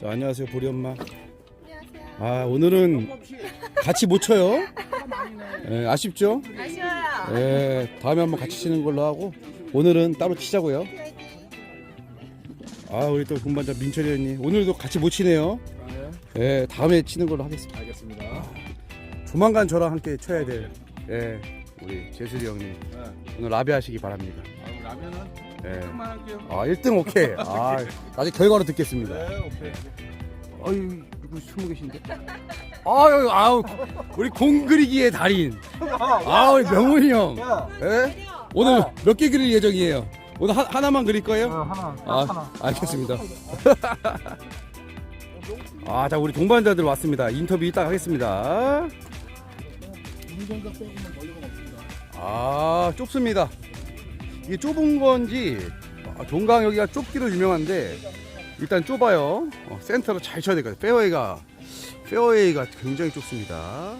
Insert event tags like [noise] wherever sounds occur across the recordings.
자, 안녕하세요, 보리 엄마. 안녕하세요. 아, 오늘은 같이 못 쳐요. 예, 아쉽죠? 아쉬워요. 예, 다음에 한번 같이 치는 걸로 하고 오늘은 따로 치자고요. 아, 우리 또 군반자 민철이 형님 오늘도 같이 못 치네요. 예, 다음에 치는 걸로 하겠습니다. 알겠습니다. 조만간 저랑 함께 쳐야 될 예, 우리 재슬이 형님 오늘 라비 하시기 바랍니다. 아, 라면은 예. 조금만 할게요. 아, 1등 오케이. [laughs] 아, 나중에 결과로 듣겠습니다. 네, 오케이. 아유, 이거 숨어 계신데? 아유, 아우, 우리 공 그리기의 달인. 아, 우리 명훈이 형. 예? 오늘 몇 개 그릴 예정이에요? 오늘 하, 하나만 그릴 거예요? 하나. 아, 알겠습니다. [laughs] 아, 자, 우리 동반자들 왔습니다. 인터뷰 이따 하겠습니다. 아, 좁습니다. 이게 좁은 건지, 아, 종강 여기가 좁기로 유명한데, 일단 좁아요. 어, 센터로 잘 쳐야 될 것 같아요. 페어웨이가, 페어웨이가 굉장히 좁습니다.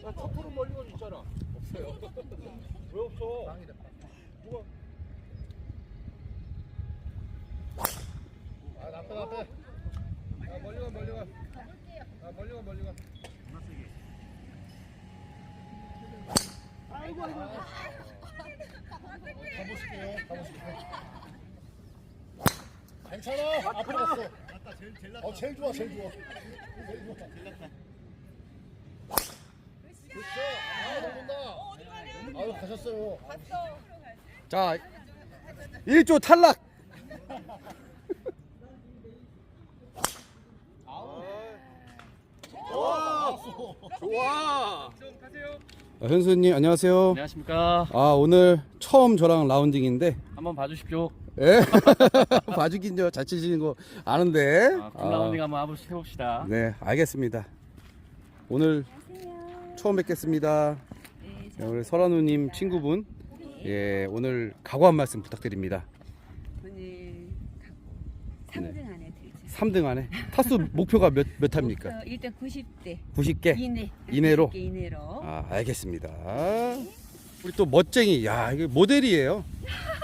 첫 프로 멀리 건 있잖아. 없어요. 왜 없어? 누가? 아, 나빠, 나빠. 아, 멀리 가, 멀리 가. 아, 멀리 가, 멀리 가. 아이고, 아이고. 가보실게요, 가보실게요. 괜찮아, 앞으로 갔어. 어, 제일 좋아, 제일 좋아. 제일 좋아. 그렇죠. 아, 넘는다. 아유, 가셨어요. 자, 1조 탈락! 좋아. 아, 현수님, 안녕하세요. 안녕하십니까. 아, 오늘 처음 저랑 라운딩인데, 한번 봐주십시오. 예. [laughs] 봐주긴요. 잘 치시는 거 아는데. 아, 굴라운딩 한번 해보- 해봅시다. 네, 알겠습니다. 오늘 처음 뵙겠습니다. 네, 오늘 설한우님 친구분. 예, 오늘 각오 한 말씀 부탁드립니다. 오늘 갖고 3등 안에 들죠. 3등 안에 타수 목표가 몇, 몇 합니까? 어, 일단 90대 90개? 이내 이내로? 90개 이내로 아, 알겠습니다. 우리 또 멋쟁이. 야, 이게 모델이에요.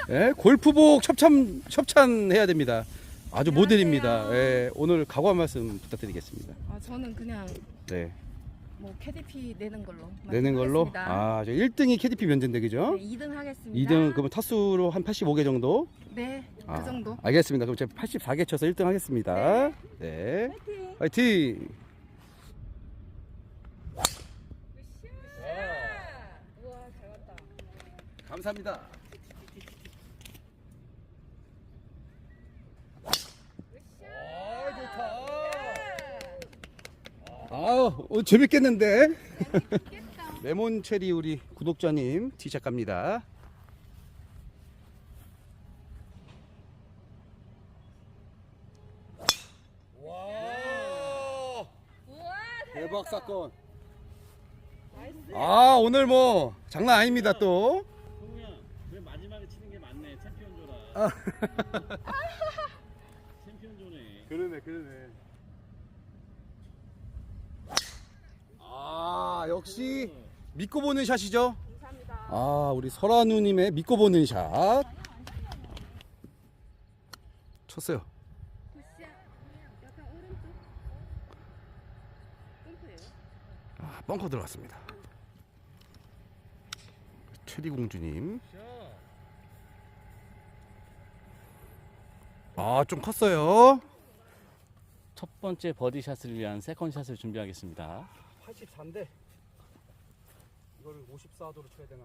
예, 골프복 협찬 협찬해야 됩니다. 아주 모델입니다. 예, 오늘 각오 한 말씀 부탁드리겠습니다. 아, 저는 그냥 네. 뭐 KDP 내는 걸로 내는 걸로 말씀하겠습니다. 아, 저 1등이 KDP 면제인데 그죠? 네, 2등 하겠습니다. 2등 그러면 타수로 한 85개 정도? 네, 아, 그 정도. 알겠습니다. 그럼 제가 84개 쳐서 1등 하겠습니다. 네. 화이팅! 감사합니다. 아우, 오늘 재밌겠는데? 레몬 체리 우리 구독자님 티샷 갑니다. 대박 사건. 아 오늘 뭐 장난 아닙니다 또. 성우야, 왜 마지막에 치는 게 맞네. 챔피언 조라. 아. [laughs] 챔피언 조네. 그러네 그러네. 아 역시 믿고 보는 샷이죠. 감사합니다. 아 우리 설아누님의 믿고 보는 샷. 쳤어요. 아 벙커 들어갔습니다. 체리공주님. 아 좀 컸어요. 첫 번째 버디샷을 위한 세컨샷을 준비하겠습니다. 84인데 이걸 54도로 쳐야 되나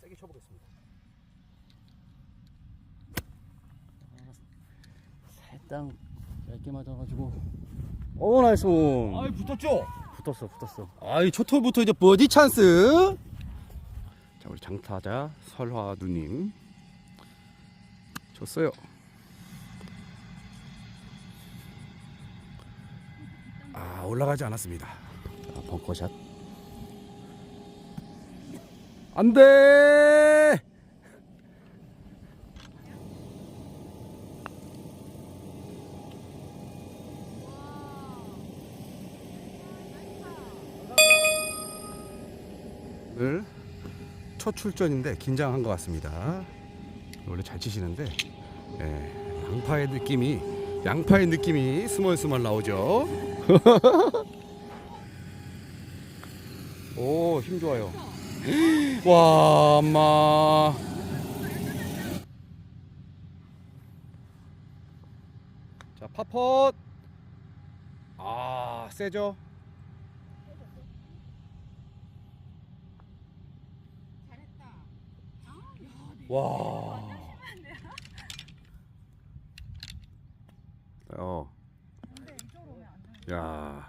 세게 쳐보겠습니다. 살짝 얇게 맞아가지고. 오 나이스 온. 아이, 붙었죠? 붙었어, 붙었어. 아이 초토부터 이제 버디 찬스. 자 우리 장타자 설화 누님 졌어요. 올라가지 않았습니다. 아, 벙커샷. 안 돼! 오늘 첫 출전인데 긴장한 것 같습니다. 원래 잘 치시는데 예, 양파의 느낌이 양파의 느낌이 스멀스멀 나오죠. [laughs] 오, 힘 좋아요. [gasps] 와, 엄마. 자, 파펫. 아, 세죠? 와. 어. 야.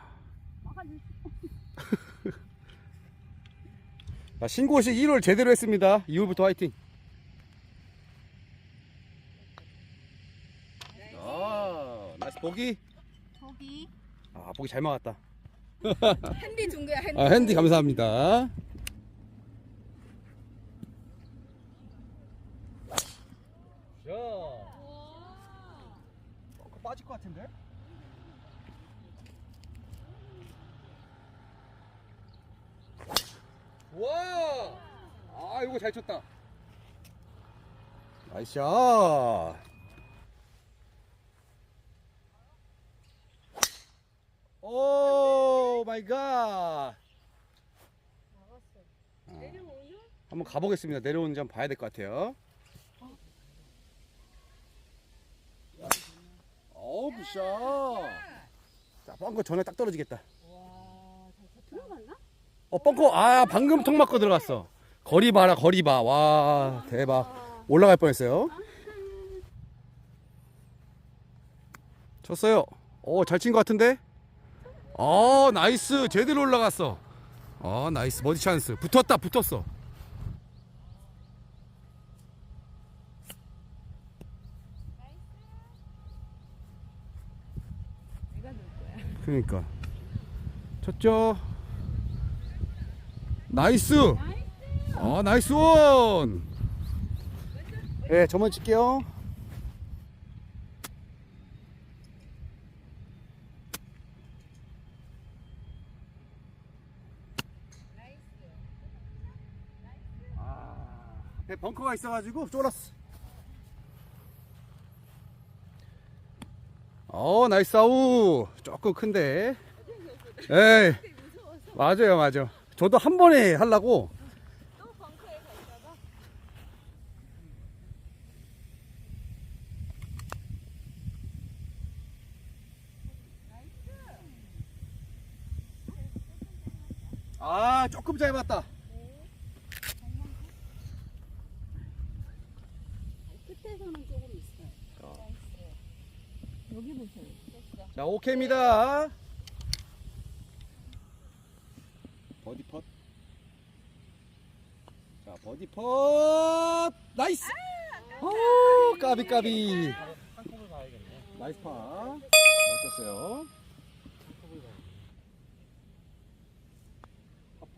자, 신고식 1월 제대로 했습니다. 2월부터 화이팅. 아, 나이스 보기. 저기 아, 보기 잘 막았다. [laughs] 핸디 준 거야 핸디. 아, 핸디 감사합니다. 자. 어, 빠질 것 같은데? 와! 아, 이거 잘 쳤다. 나이스 샷. 오 마이 갓. 한번 가보겠습니다. 내려오는지 한번 봐야 될 것 같아요. 어우, 굿샷. 자, 뻥커 전에 딱 떨어지겠다. 들어갔나? 어, 뻥커, 아, 방금 통 맞고 들어갔어. 거리 봐라, 거리 봐. 와, 대박. 올라갈 뻔 했어요. 쳤어요. 오, 잘친 것 같은데? 어, 나이스. 제대로 올라갔어. 어, 나이스. 버디 찬스. 붙었다, 붙었어. 그러니까. 쳤죠? 나이스! 아, 나이스 원! 예, 저만 칠게요. 아, 앞에 벙커가 있어가지고 쫄았어. 어, 나이스 아우. 조금 큰데. 에이, 맞아요, 맞아. 저도 한 번에 하려고. 아, 조금 짧았다. 끝에서는 조금 있어요. 여기 보세요. 자, 오케이입니다. 버디 펫. 자, 버디 펫. 나이스. 오, 까비 까비. 가야겠네. 나이스 파. 어땠어요?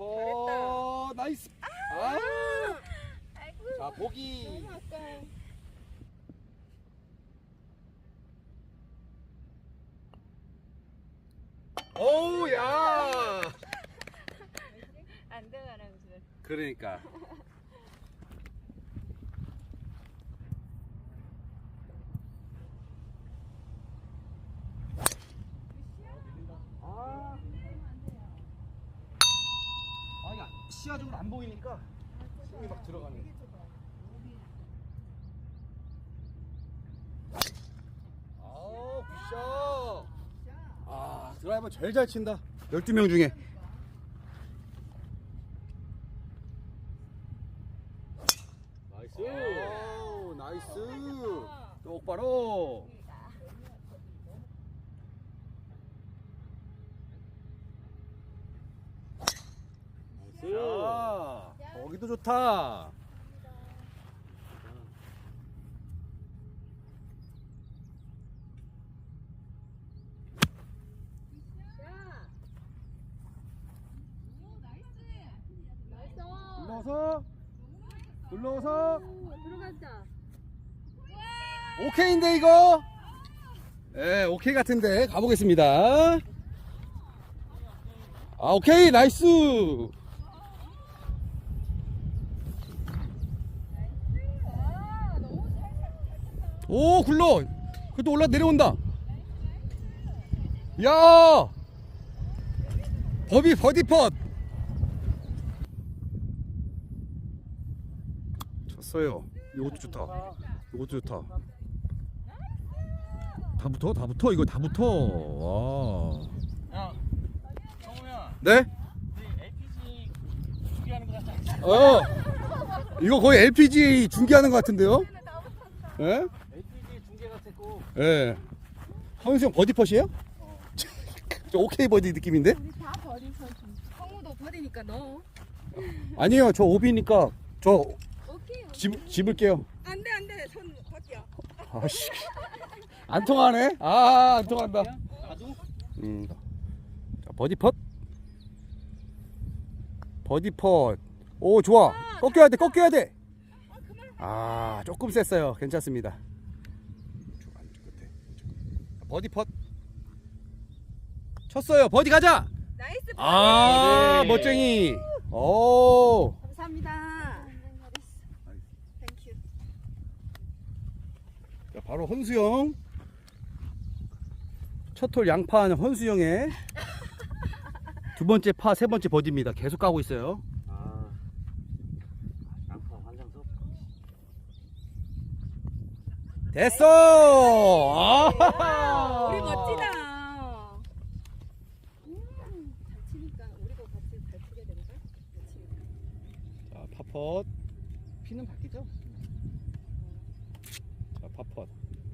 퍼 나이스. 아. 자, 보기. 오우 야. 안 들어가는 줄. 그러니까. 아. 아, 이게 시야적으로 안 보이니까 힘이 막 들어가네. 아우, 굿샷. 아, 드라이버 제일 잘 친다. 12명 중에. 올라오서 올라오서 들어갔다. 오케이인데 이거? 네, 오케이 같은데 가보겠습니다. 아, 오케이, 나이스. 오, 굴러. 그래도 올라 내려온다. 야! 버비 버디 펫. 쳤어요 이것도 좋다 이것도 좋다 다 붙어 다 붙어 이거 다 붙어 와 야, 정우야, 네? 우리 LPG 준비하는 거 같지 않지? 어 이거 거의 LPG 중계하는 것 같은데요? 예? LPG 중계 같았고 예. 황수 형 버디 펫이에요? 저 오케이 버디 느낌인데? 우리 다 버리서 좀. 성우도 버리니까 너. 아니요 저 오비니까 저. 집, 집을게요. 안돼 안돼. 손 벗겨. 아씨. 안 통하네? 아 안 통한다. 나도 음. 자, 버디 펫. 버디 펫 오 좋아. 꺾여야 돼 꺾여야 돼 아 조금 셌어요. 괜찮습니다. 버디 펫. 쳤어요. 버디 가자. 나이스. 아 네. 멋쟁이. 오. 감사합니다. 땡큐. 자, 바로 헌수영 첫홀 양파하는 헌수영의 두 번째 파 세 번째 버디입니다 계속 가고 있어요 아, 양파 환장석. 됐어 아 우리 멋지다. 음, 잘 치니까 우리도 같이 잘 치게 되는 걸? 자 파펫 피는 바뀌죠 자 파펫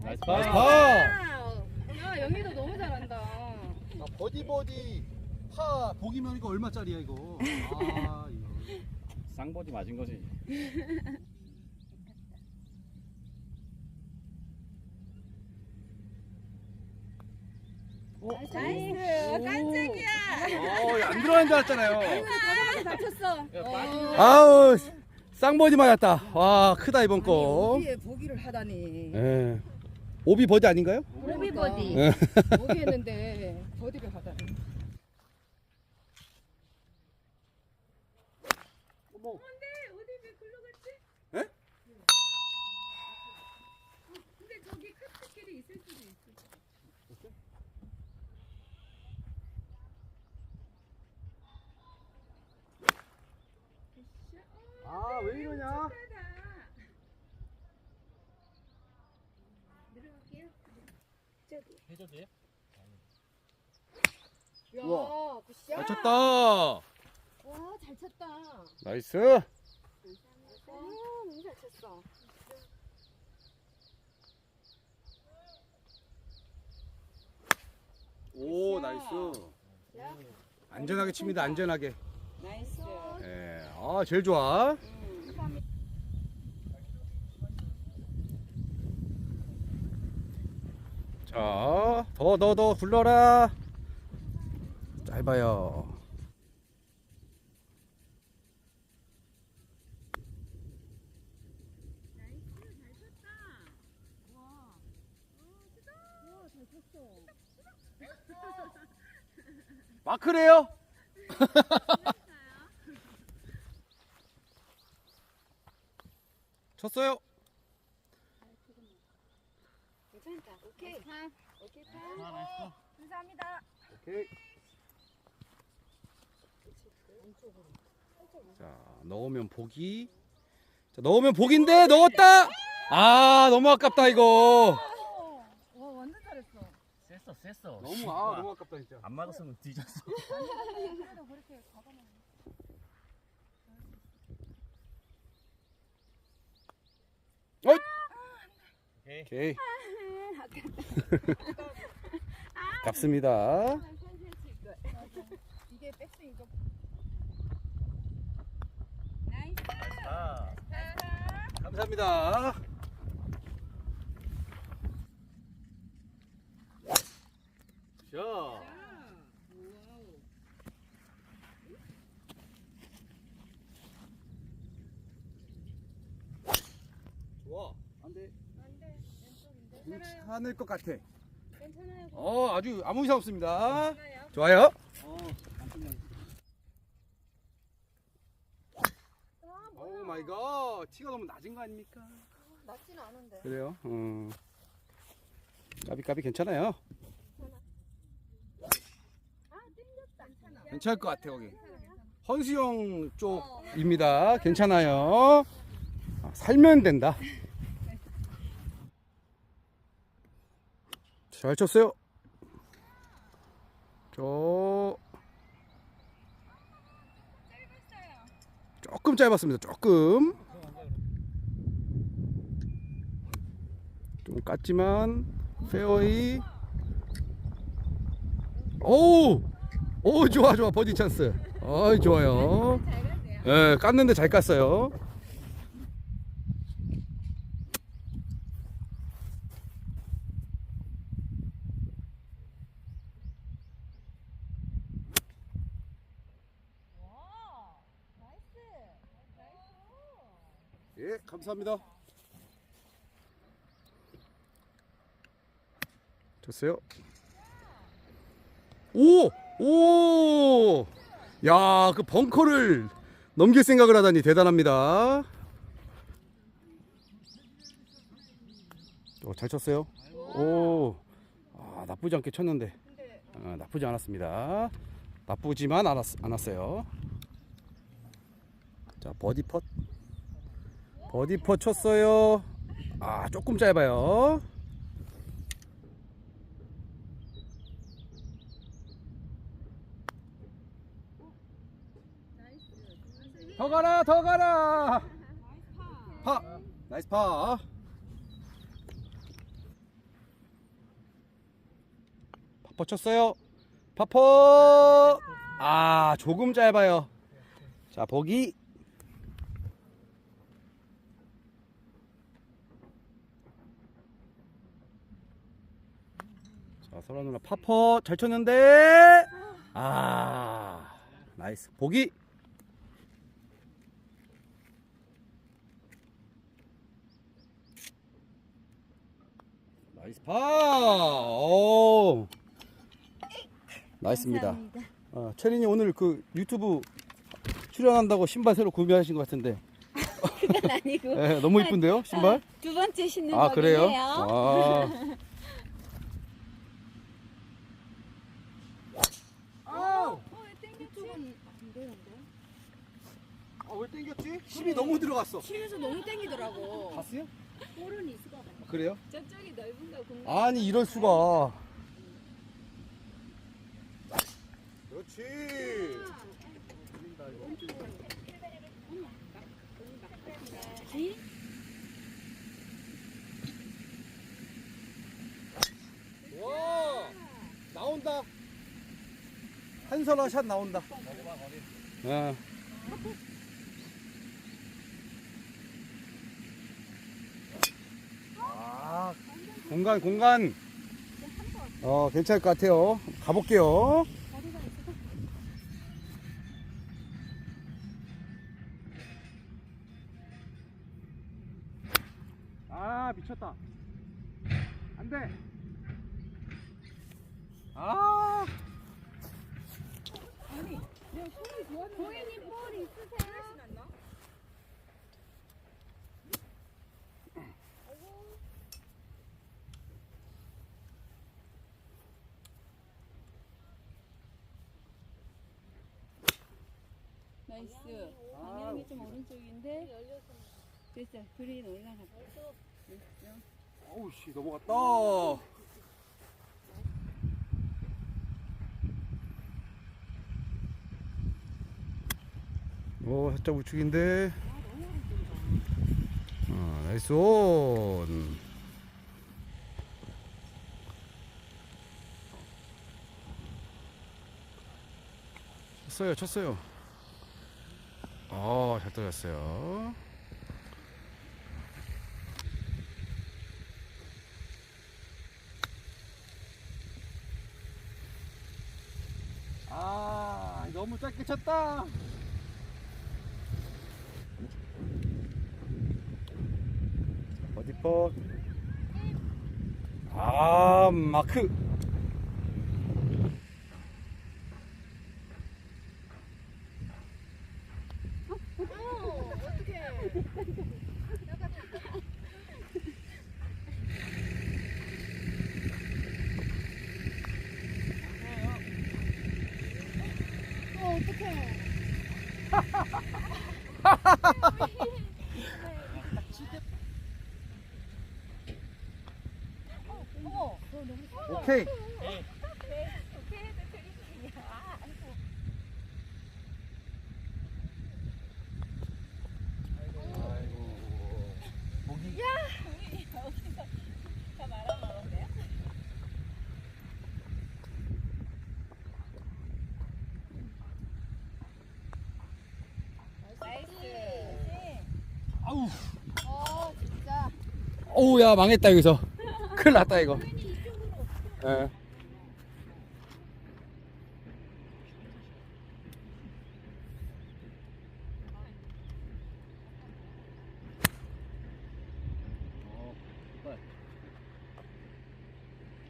나이스 파 와우. 야 영희도 너무 잘한다. 아, 버디 버디 파 보기면 이거 얼마짜리야 이거 아 이거 쌍버디 맞은 거지. 나이스. 깜짝이야. 어 안 들어가는 줄 알았잖아요 아 다쳤어. 아우 쌍버디 맞았다 와 크다 이번 거 오비에 보기를 하다니. 예. 오비 버디 아닌가요? 오비 버디. 예. 오비 했는데 버디를. 예? 저기 카트길이 있을 수도 있어. 아왜 이러냐? 해줘도 돼? 야, 우와. 굿샷. 잘 쳤다. 와, 잘 쳤다. 나이스. 아, 너무 잘 쳤어. 오 나이스. 안전하게 칩니다. 안전하게. 나이스. 예. 아 제일 좋아. 자, 더 더 더 굴러라. 짧아요. 마크래요? [laughs] 괜찮다. 오케이. 오케이, 파. 아, 나이스. 감사합니다. 오케이. 자, 넣으면 보기. 자, 넣으면 보기인데 넣었다. 아, 너무 아깝다 이거. 와 완전 잘했어. 셌어, 셌어. 너무 아, 너무 아깝다 진짜. 안 맞았으면 뒤졌어. 그래도 그렇게 과감하게. 오케이. 오케이. [laughs] [laughs] 깝습니다. 이게 백스윙 좀. 아, 감사합니다. 자. 좋아. 안 돼. 안돼 왼쪽인데. 괜찮을 것 같아. 괜찮아요. 어, 아주 아무 이상 없습니다. 괜찮아요. 좋아요. 어, 안 끝나. 아 오 마이 갓. 티가 너무 낮은 거 아닙니까? 낮지는 않은데. 그래요? 음. 까비까비 괜찮아요. 괜찮을 것 같아 거기. 헌수영 쪽입니다. 괜찮아요. 아, 살면 된다. 잘 쳤어요. 저 조금 짧았습니다. 조금 좀 깠지만 페어이 오, 오 좋아 좋아 버디 찬스. 어이 좋아요. 예, 깠는데 잘 깠어요. 예, 감사합니다. 됐어요. 오! 오! 야, 그 벙커를 넘길 생각을 하다니 대단합니다. 어, 잘 쳤어요. 오. 아, 나쁘지 않게 쳤는데. 어, 나쁘지 않았습니다. 나쁘지만 않았, 않았어요. 자, 버디 펫. 버디 펫 쳤어요. 아, 조금 짧아요. 더 가라, 더 가라. 파. 나이스 파. 파퍼 쳤어요. 파퍼. 아, 조금 짧아요. 자, 보기. 설아 누나 파퍼 잘 쳤는데. 아, 나이스. 보기. 나이스 파. 오. 나이스입니다. 어, 채린이 오늘 그 유튜브 출연한다고 신발 새로 구매하신 것 같은데. 그건 아니고 예, [laughs] 너무 이쁜데요, 신발? 두 번째 신는 아, 그래요? 거이에요 아. 이쪽은 안 되는데. 아, 왜 땡겼지? 힘이 너무 들어갔어. 치면서 너무 땡기더라고. 봤어요? 볼은 있을까 봐. 그래요? 저쪽이 넓은가 공간. 아니, 이럴 수가. 그렇지. 지? 와, 나온다. 한선아 샷 나온다. 예. 아, 공간, 공간. 어, 괜찮을 것 같아요. 가볼게요. 아, 미쳤다. 안 돼. 아. 고객님 볼 있으세요? 나이스. 방향이 좀 오른쪽인데. 됐어. 그린 올라갔다. 됐어. 어우 씨 넘어갔다. 오 살짝 우측인데. 아 나이스 온. 쳤어요 쳤어요. 아잘 떨어졌어요. 아 너무 짧게 쳤다 어디 퍼? 아 마크 Capricorn. 어우 야 망했다 여기서. 큰일 났다 이거. 예.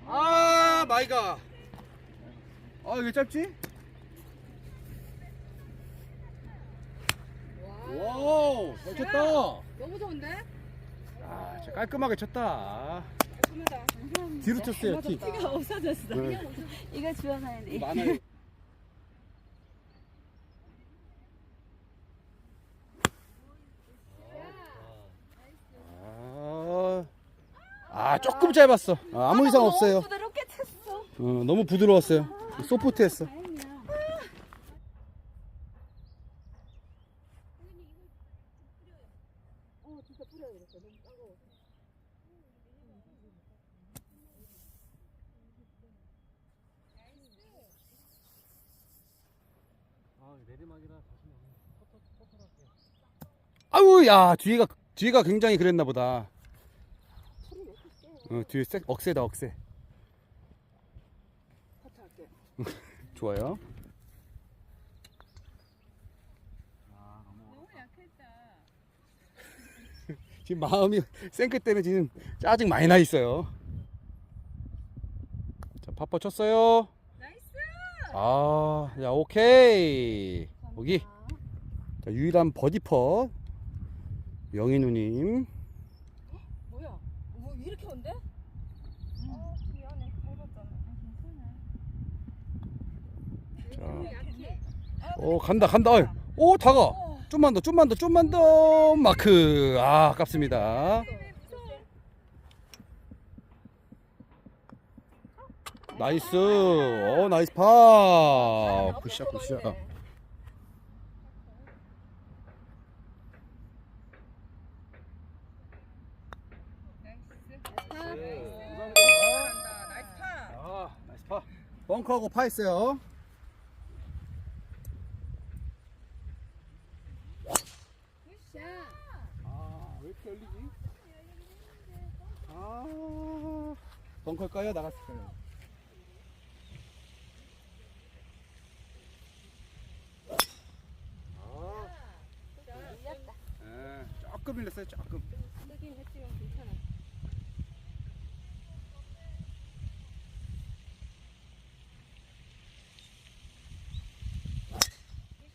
아 마이가. 아 이게 짧지? 와우 잘 쳤다. 너무 좋은데? 아 진짜 깔끔하게 쳤다. 깔끔하다. 뒤로 쳤어요 뒤. 티가 없어졌어. 네. 이거 돼. 많아요. 아, 아 조금 짧았어. 아, 아무 이상 없어요. 어, 너무 부드러웠어요. 소프트했어. 어, 진짜 뿌려야 되겠어. 너무 따가워. 아. 아우 야 뒤가 뒤가 굉장히 그랬나 보다. 어, 뒤에 세, 억세다 억세. 좋아요. [laughs] 지금 마음이 생크 때문에 지금 짜증 많이 나 있어요. 자 파퍼 쳤어요. 아, 야 오케이. 여기 자, 유일한 버디 펫 영희 누님. 뭐야? 뭐 이렇게 온대? 어, 미안해. 밟았잖아. 너무 자, 약해. 오 간다 간다. 어이, 오 다가. 좀만 더, 좀만 더, 좀만 더. 마크. 아, 아깝습니다. 나이스. 어, 나이스 파. 굿샷, 굿샷. 아, 나이스 파. 벙커하고 파 있어요. 샷. 아, 왜 이렇게 열리지? 아, 벙커일까요? 나갔을까요? 아, 밀렸다. 예, 조금 밀렸어요, 조금. 쓰긴 했지만 괜찮아.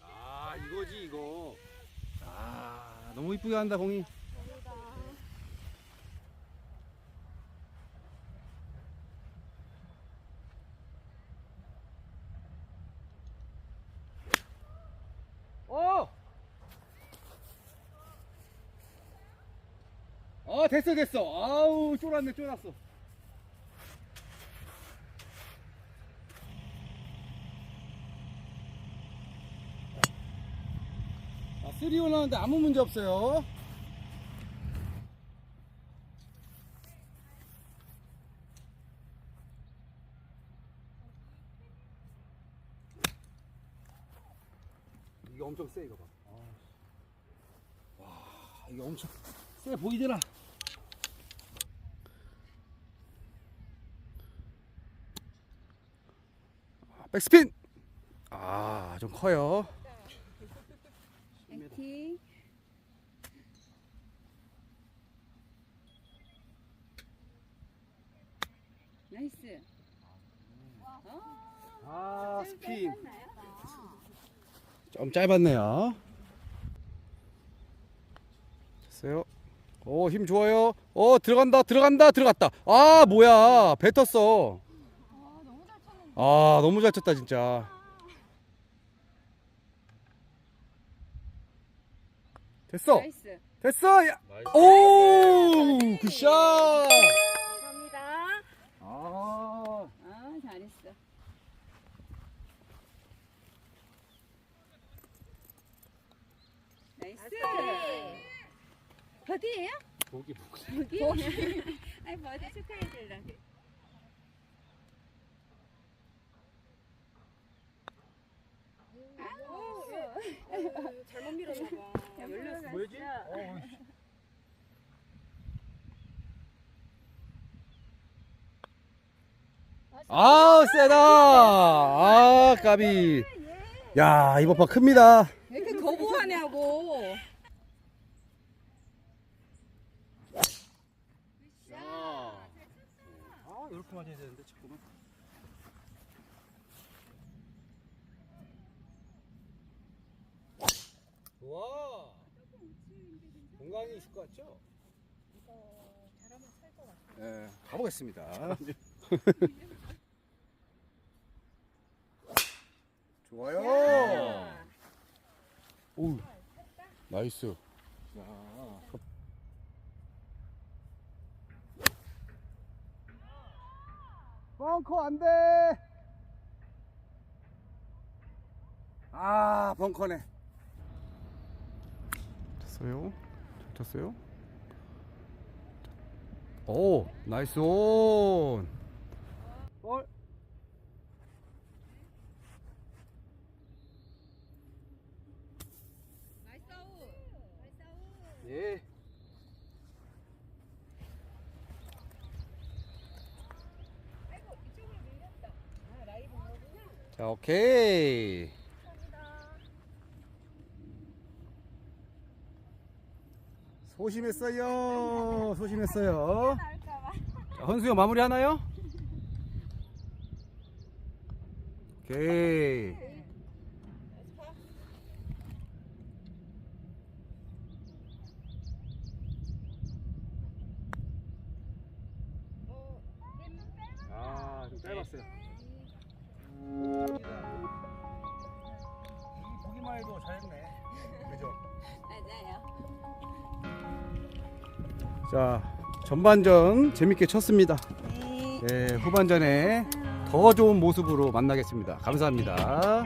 아, 이거지, 이거. 아, 너무 이쁘게 한다, 공이. 됐어, 됐어. 아우, 쫄았네, 쫄았어. 아, 3온 하는데 아무 문제 없어요. 이게 엄청 세, 이거 봐. 아. 와, 이게 엄청 세 보이더라. 백스핀! 아, 좀 커요. 액팅. 나이스. 아, 스핀. 좀 짧았네요. 됐어요. 오, 힘 좋아요. 오, 들어간다, 들어간다, 들어갔다. 아, 뭐야. 뱉었어. 아 너무 잘 쳤다 진짜 됐어 나이스. 됐어 야. 나이스. 오 굿샷 감사합니다. 아 아, 잘했어. 나이스. 버디예요? 거기 보고 버디. [laughs] 아이 버디 축하해 주려고. 아, 세다. 아, 까비. 야, 이번 파 큽니다. 왜 이렇게 거부하냐고. 아 이렇게 맞아야 되는데 자꾸만. 좋아. 공간이 있을 것 같죠? 네, 가보겠습니다. [laughs] 좋아요. 오, 나이스. 벙커 안 돼. 아, 벙커네. 쳤어요. 잘 쳤어요. 오, 나이스 온. 볼. 나이스 아웃. 나이스 아웃. 예. 자, 오케이. 소심했어요. 소심했어요. 자, 헌수형 마무리 하나요? 오케이. 전반전 재밌게 쳤습니다. 네. 네, 후반전에 더 좋은 모습으로 만나겠습니다. 감사합니다.